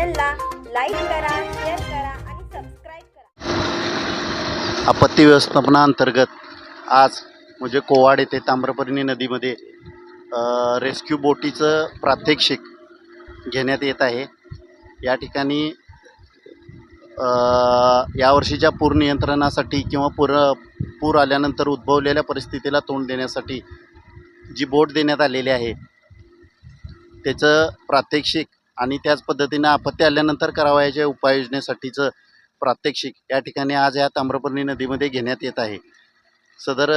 चॅनलला लाईक करा शेअर करा आणि सबस्क्राईब करा. आपत्ती व्यवस्थापनाअंतर्गत आज म्हणजे कोवाड येथे ताम्रपर्णी नदीमध्ये रेस्क्यू बोटीचं प्रात्यक्षिक घेण्यात येत आहे. या ठिकाणी यावर्षीच्या पूर नियंत्रणासाठी किंवा पूर पूर आल्यानंतर उद्भवलेल्या परिस्थितीला तोंड देण्यासाठी जी बोट देण्यात आलेली आहे त्याचं प्रात्यक्षिक आणि त्याच पद्धतीनं आपत्ती आल्यानंतर करावयाच्या उपाययोजनेसाठीचं प्रात्यक्षिक या ठिकाणी आज या ताम्रपर्णी नदीमध्ये घेण्यात येत आहे. सदर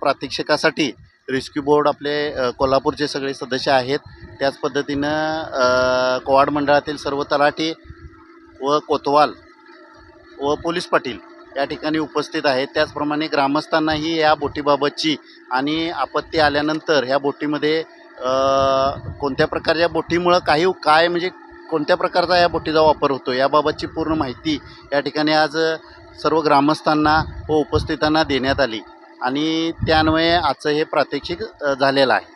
प्रात्यक्षिकासाठी रेस्क्यू बोर्ड आपले कोल्हापूरचे सगळे सदस्य आहेत. त्याच पद्धतीनं अ, कोवाड मंडळातील सर्व तलाठी व कोतवाल व पोलीस पाटील या ठिकाणी उपस्थित आहेत. त्याचप्रमाणे ग्रामस्थांनाही या बोटीबाबतची आणि आपत्ती आल्यानंतर ह्या बोटीमध्ये कोणत्या प्रकारच्या बोटीमुळं काही काय म्हणजे कोणत्या प्रकारचा या बोटीचा वापर होतो याबाबतची पूर्ण माहिती या ठिकाणी आज सर्व ग्रामस्थांना व उपस्थितांना देण्यात आली. आणि त्यान्वये आजचं हे प्रात्यक्षिक झालेलं आहे.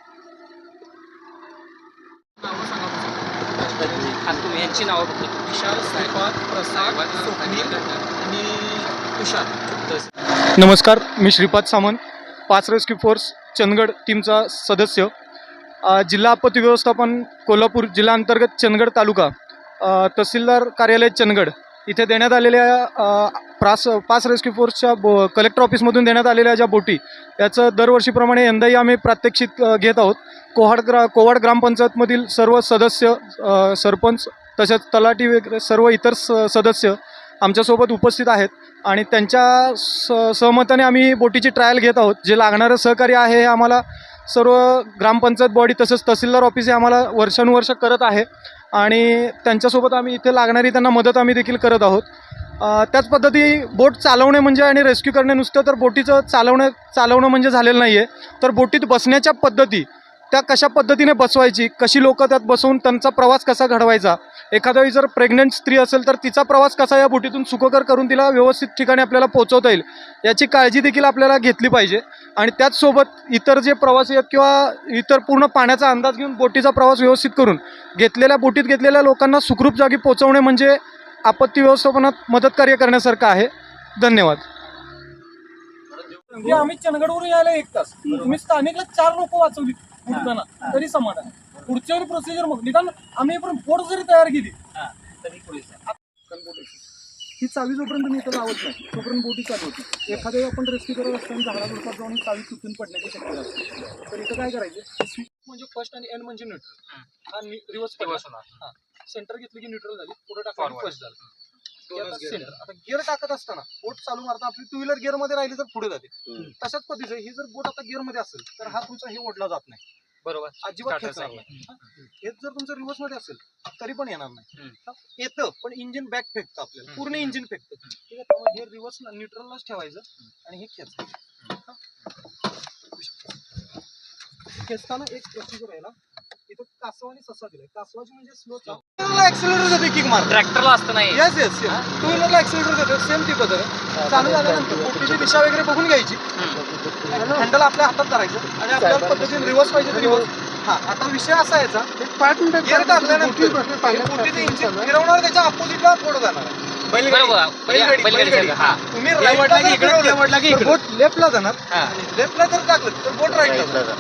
यांची नावं फक्त विशाल श्रीपाद प्रसाद स्वप्नील आणि तुषार. नमस्कार मी श्रीपाद सामंत पाच रेस्क्यू फोर्स चंदगड टीमचा सदस्य. जिल्हा आपत्ती व्यवस्थापन कोल्हापूर जिल्हा अंतर्गत चंदगड तालुका तहसीलदार कार्यालय चंदगड. इथे देण्यात आलेल्या प्रास पाच रेस्क्यू फोर्सच्या बो कलेक्टर ऑफिसमधून देण्यात आलेल्या ज्या बोटी याचं दरवर्षीप्रमाणे यंदाही आम्ही प्रात्यक्षिक घेत आहोत. कोहाड ग्रा कोवाड ग्रामपंचायतमधील सर्व सदस्य सरपंच तसेच तलाठी वगैरे सर्व इतर स सदस्य आमच्यासोबत उपस्थित आहेत आणि त्यांच्या स सहमताने आम्ही बोटीची ट्रायल घेत आहोत. जे लागणारं सहकार्य आहे हे आम्हाला सर्व ग्रामपंचायत बॉडी तसंच तहसीलदार ऑफिस हे आम्हाला वर्षानुवर्ष करत आहे. आणि त्यांच्यासोबत आम्ही इथे लागणारी त्यांना मदत आम्ही देखील करत आहोत. त्याच पद्धती बोट चालवणे म्हणजे आणि रेस्क्यू करणे नुसतं तर बोटीचं चालवणं चालवणं म्हणजे झालेलं नाही आहे तर बोटीत बसण्याच्या पद्धती त्या कशा पद्धतीने बसवायची कशी लोकं त्यात बसवून त्यांचा प्रवास कसा घडवायचा? एखाद्या वेळी जर प्रेग्नंट स्त्री असेल तर तिचा प्रवास कसा या बोटीतून सुखकर करून तिला व्यवस्थित ठिकाणी आपल्याला पोहोचवता येईल याची काळजी देखील आपल्याला घेतली पाहिजे. आणि त्याचसोबत इतर जे प्रवासी आहेत किंवा इतर पूर्ण पाण्याचा अंदाज घेऊन बोटीचा प्रवास व्यवस्थित करून घेतलेल्या बोटीत घेतलेल्या लोकांना सुखरूप जागी पोहोचवणे म्हणजे आपत्ती व्यवस्थापनात मदत कार्य करण्यासारखं आहे. धन्यवाद. आम्ही चंदगडवरून यायला एक तास. तुम्ही स्थानिकला चार लोक वाचवली उडताना तरी समाधान पुढच्या वेळी प्रोसिजर मग. निदान आम्ही पण बोट जरी तयार केली. ही चावी जोपर्यंत मी इथं लावत नाही तोपर्यंत बोटी चालू होती. एखाद्या आपण रेस्क्यू करत असताना झाडाझुडपात जाऊन चावी चुकून पडण्याची शक्यता असते. तर इथं काय करायचं? स्विच म्हणजे फर्स्ट आणि एंड म्हणजे न्यूट्रल हा. रिवर्स हा. सेंटर घेतली की न्यूट्रल झाली पुढे टाकलं फर्स्ट झालं. सेंटर आता गिअर टाकत असताना बोट चालू मारता आपली टू व्हीलर गिअरमध्ये राहिली तर पुढे जाते. तशाच पद्धतीचं ही जर बोट आता गिअरमध्ये असेल तर हा तुमचा हे ओढला जात नाही. बरोबर. अजिबात खेचणार नाही. हा? हेच जर तुमचं रिव्हर्समध्ये असेल तरी पण येणार नाही. हा? येतं पण इंजिन बॅक फेकतं आपल्याला. पूर्ण इंजिन फेकतं. ठीक आहे त्यामुळे हे रिव्हर्स न्यूट्रललाच ठेवायचं आणि हे खेचायचं हा? शकता. खेचताना एक प्रोसिजर आहे ना इथं कासव आणि ससा दिलाय. कासवाची म्हणजे स्लो किक मार ट्रॅक्टरला असतं नाही. येस येस टू व्हीलरला ऍक्सिलेटर देतो सेम ती पद्धत चालू झाल्यानंतर बोटीची दिशा वगैरे बघून घ्यायची. हँडल आपल्या हातात धरायचं आणि आपल्याला पद्धतीने रिव्हर्स पाहिजे तर रिव्हर्स हा आता विषय असा याचा गिअर टाकल्यानंतर बोटीचं इंजिन फिरवणार त्याच्या अपोजिटला थोडं जाणार आहे. बरोबर. बैलगाडी बैलगाडी हा. तुम्ही जर फिरवलं, तर इकडं. बोट लेफ्टला जाणार. हा. लेफ्टला जर टाकलं तर बोट राईटला जाणार.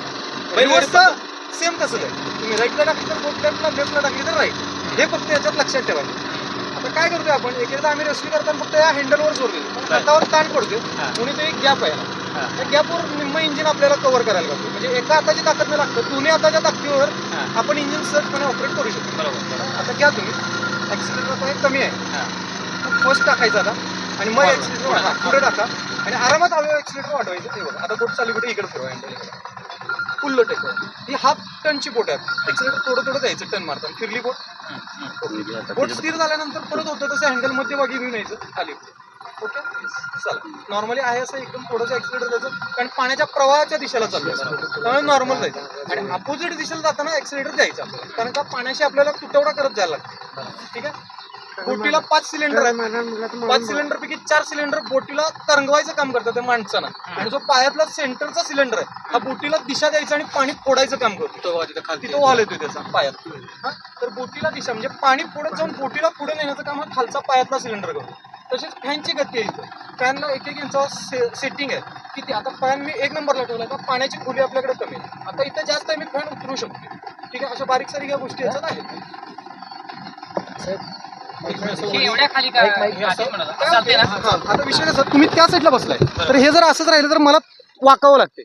सेम तसंच आहे. तुम्ही राईटला टाकली तर बोट लेफ्टला लेफ्टला टाकली तर राईट हे फक्त याच्यात लक्षात ठेवायचं. आता काय करतोय आपण? एक एकदा आम्ही रेस्क्यू करताना फक्त या हँडलवर जोर देतो पण हातावर ताण पडतो म्हणून तो एक गॅप आहे. त्या गॅपवर निम्म इंजिन आपल्याला कव्हर करायला लागतो. म्हणजे एका हाताची ताकद नाही लागतं. दोन्ही हाताच्या ताकदीवर आपण इंजिन सहजपणे ऑपरेट करू शकतो. बरोबर आता घ्या तुम्ही. हे कमी आहे. फर्स्ट टाकायचा आता. आणि मग ऍक्सिलेटर पुढे टाका. आणि आरामात हवे ऍक्सिलेटर वाढवायचं. ते बघा. आता बोट चालू कुठे इकडे फिरवा. पुल्ल टेकवा ही हाफ टनची बोट आहे. एक्सिलेटर थोडं थोडं द्यायचं टन मारताना फिरली बोट. बोट स्थिर झाल्यानंतर परत होतं तसं हँडल मध्यभागी घेऊन यायचं. खाली. ओके? चला. नॉर्मली आहे असं एकदम थोडंसं ऍक्सिलेटर द्यायचं कारण पाण्याच्या प्रवाहाच्या दिशेला चाललं त्यामुळे नॉर्मल जायचं. आणि अपोजिट दिशेला जाताना ऍक्सिलेटर द्यायचं कारण का पाण्याशी आपल्याला तुटवडा करत जायला लागतो. ठीक आहे? बोटीला पाच सिलेंडर. आहेत पाच सिलेंडर पैकी चार सिलेंडर बोटीला तरंगवायचं काम करतं त्या माणसानं. आणि जो पायातला सेंटरचा सिलेंडर आहे हा बोटीला दिशा द्यायचं आणि पाणी फोडायचं काम करतो. तिथं वॉल येतोय त्याचा पायात. हा? तर बोटीला दिशा म्हणजे पाणी फोडत जाऊन बोटीला पुढे नेण्याचं काम हा खालचा पायातला सिलेंडर करतो. तसेच फॅनची गती आहे इथं. फॅनला एक एक यांचा सेटिंग आहे. किती? आता फॅन मी एक नंबरला ठेवला तर पाण्याची खोली आपल्याकडे कमी आहे. आता इथं जास्त आहे मी फॅन उतरू शकतो. ठीक आहे? अशा बारीक सारीक या गोष्टी याच्यात आहेत. एवढ्या खाली का? असं? म्हणाला. काय चालते ना? होते? आता विषय कसा तुम्ही त्या साईडला बसलाय. तर हे जर असंच राहिलं तर मला वाकावं लागते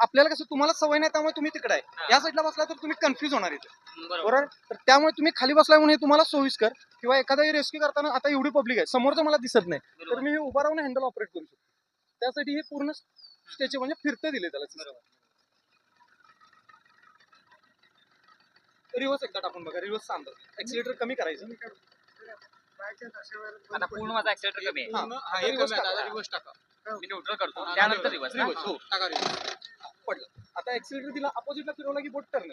आपल्याला कसं तुम्हाला सवय नाही त्यामुळे तुम्ही तिकडे आहे. या साईडला बसला तर तुम्ही कन्फ्युज होणार इथे. बरोबर. तर त्यामुळे तुम्ही खाली बसलाय म्हणून हे तुम्हाला सोयीस्कर किंवा एखादा रेस्क्यू करताना आता एवढी पब्लिक आहे. समोरचं मला दिसत नाही. तर मी हे उभा राहून हँडल ऑपरेट करू शकतो. त्यासाठी हे पूर्ण स्टेचे म्हणजे फिरतं दिले त्याला रिवर्स एकदा टाकून बघा. रिवर्स सांगा. एक्सिलेटर कमी करायचं. आता पूर्ण माझा ऍक्सिडेंट कमी आहे. हा, reverse टाका. मी न्यूट्रल करतो. त्यानंतर रिवर्स हो. पडलं. आता एक्सिलेटर दिला अपोजिटला फिरवला की बोट टर्न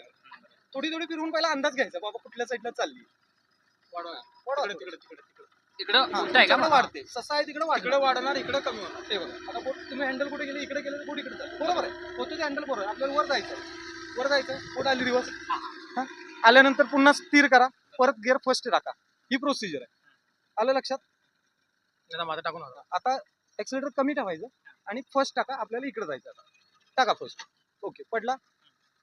थोडी थोडी फिरवून पहिला अंदाज घ्यायचा बाबा कुठल्या साईडला चालली. वाढवा. तिकडं हा, उलट आहे का तिकडं वाढते. ससा आहे तिकडे वाढ इकडे वाढणार इकडे कमी होणार. ते बघा. आता बोट तुम्ही हँडल कुठे गेले इकडे गेले तर बोट इकडे. बरोबर आहे. होतं ते हँडल बरोबर. आहे. आपल्याला वर जायचं वर जायचं बोट आली रिवर्स आल्यानंतर पुन्हा स्थिर करा. परत गिअर फर्स्ट टाका. ही प्रोसिजर आहे. आलं लक्षात? माझा टाकून आता एक्सिलेटर कमी ठेवायचं आणि फर्स्ट टाका आपल्याला इकडे जायचं आता. टाका फर्स्ट ओके पडला?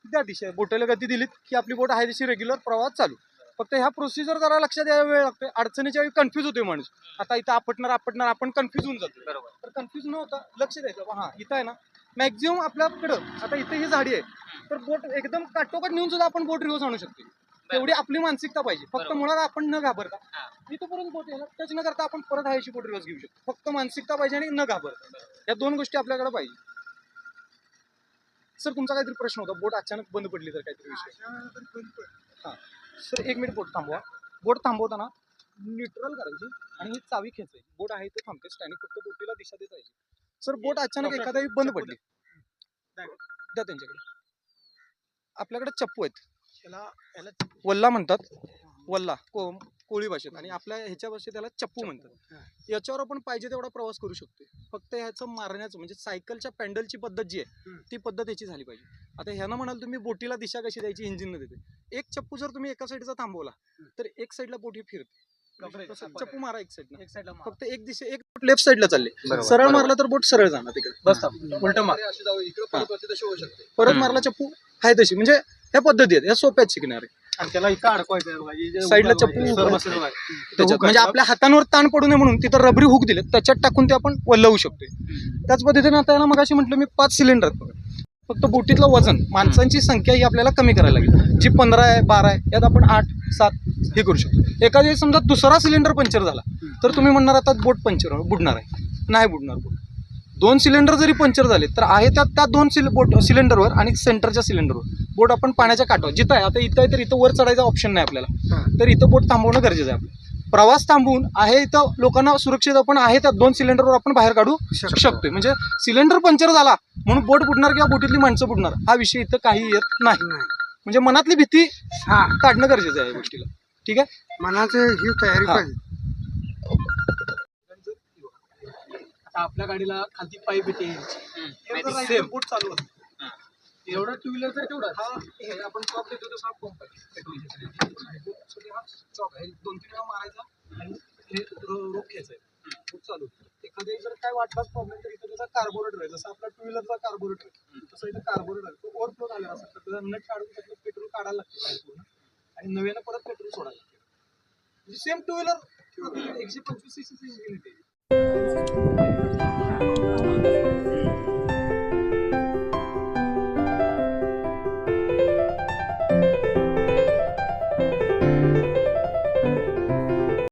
त्या दिशा बोटाला गती दिलीत की आपली बोट आहे तशी रेग्युलर प्रवाहात चालू. फक्त ह्या प्रोसिजर जरा लक्षात यायला वेळ लागतोय. अडचणीच्या वेळी कन्फ्यूज होतोय माणूस. आता इथं आपटणार आपटणार आपण कन्फ्यूज होऊन जातो बरोबर. तर कन्फ्यूज न होता लक्ष द्यायचं. हा इथं आहे ना. मॅक्झिमम आपल्याकडं आता इथे ही झाडी आहे. तर बोट एकदम काटोकाट नेऊन सुद्धा आपण बोट रिवर्स आणू शकतो तेवढी आपली मानसिकता पाहिजे. फक्त. मुळात आपण न घाबरता. हा. इथं परत टच न करता आपण परत हायची बोट रिवर्स घेऊ शकतो. फक्त मानसिकता पाहिजे आणि न घाबरता. या दोन गोष्टी आपल्याकडे पाहिजे. सर तुमचा काहीतरी प्रश्न होता. बोट अचानक बंद पडली तर काहीतरी विषय. हा. सर एक मिनिट बोट थांबवा. बोट थांबवताना न्यूट्रल करायची आणि ही चावी खेचायची. बोट आहे ते थांबते. स्टँडिंग फक्त बोटीला दिशा देत राहायची. सर बोट अचानक एखाद्या वेळी बंद पडली. द्या त्यांच्याकडे. आपल्याकडे चप्पू आहेत. वल्ला म्हणतात. वल्ला को कोळी भाषेत. आणि आपल्या ह्याच्या भाषेत त्याला चप्पू म्हणतात. याच्यावर आपण पाहिजे तेवढा प्रवास करू शकतो फक्त ह्याचं मारण्याचं म्हणजे सायकलच्या पॅन्डलची पद्धत जी आहे ती पद्धत याची झाली पाहिजे. आता ह्यानं म्हणाल तुम्ही बोटीला दिशा कशी द्यायची इंजिन देते एक चप्पू जर तुम्ही एका साईडचा थांबवला तर एक साईडला बोटी फिरते. चप्पू मारा एक साईडला एक साईडला फक्त एक दिशा एक बोट लेफ्ट साईडला चालले. सरळ मारला तर बोट सरळ जाणार तिकडे. बस उलट मार. परत मारला चप्पू आहे तशी. म्हणजे ह्या पद्धती आहेत ह्या सोप्यात शिकणारे. आणि त्याला इथं अडकवायचं साईडला चप्पू आहे. त्याच्यात म्हणजे आपल्या हातांवर ताण पडू नये म्हणून तिथं रबरी हुक दिले त्याच्यात टाकून ते आपण वल्लवू शकतो त्याच पद्धतीने आता याला मगाशी म्हटलं मी पाच सिलेंडर फक्त बोटीतलं वजन माणसांची संख्या ही आपल्याला कमी करायला लागेल. जी पंधरा आहे बारा आहे यात आपण आठ सात हे करू शकतो. एखाद्या समजा दुसरा सिलेंडर पंक्चर झाला तर तुम्ही म्हणणार आता बोट पंक्चर बुडणार आहे. नाही बुडणार बोट. दोन सिलेंडर जरी पंक्चर झाले तर आहे त्या त्या दोन सिल बोट सिलेंडरवर आणि सेंटरच्या सिलेंडरवर. बोट आपण पाण्याच्या काठावर जिथं आहे आता इथं आहे तर इथं वर चढायचा ऑप्शन नाही आपल्याला. तर इथं बोट थांबवणं गरजेचं आहे आपलं प्रवास थांबवून आहे इथं लोकांना सुरक्षित आपण आहे त्या दोन सिलेंडरवर आपण बाहेर काढू शकतोय. म्हणजे सिलेंडर पंक्चर झाला म्हणून बोट बुडणार किंवा बोटीतली माणसं बुडणार हा विषय इथं काही येत नाही. म्हणजे मनातली भीती हा. काढणं गरजेचं आहे या गोष्टीला. ठीक आहे? मनाचं ही तयारी. पाहिजे. आता आपल्या गाडीला खालती पाईप येते सेम बोट चालू असते. एवढा टू व्हीलरचा तेवढा हा. हे आपण चॉक देतो तसा पंप आहे. पेट्रोलच्या हा चॉक आहे. दोन तीन वेळा मारायचा आणि हे रोख घ्यायचा बोट चालू एखाद्या जर काय वाटलाच प्रॉब्लेम तर इथं त्याचा कार्बोरेटर आहे. जसं आपला टू व्हीलरचा कार्बोरेटर तसं इथं कार्बोरेटर आहे. तो ओव्हरफ्लो झालेला असेल तर त्याचा नट काढून त्यातलं पेट्रोल काढायला लागतं पूर्ण. आणि नव्यानं परत पेट्रोल सोडायला लागतं. म्हणजे सेम टू व्हीलर एकशे पंचवीस सी सी इंजिन येते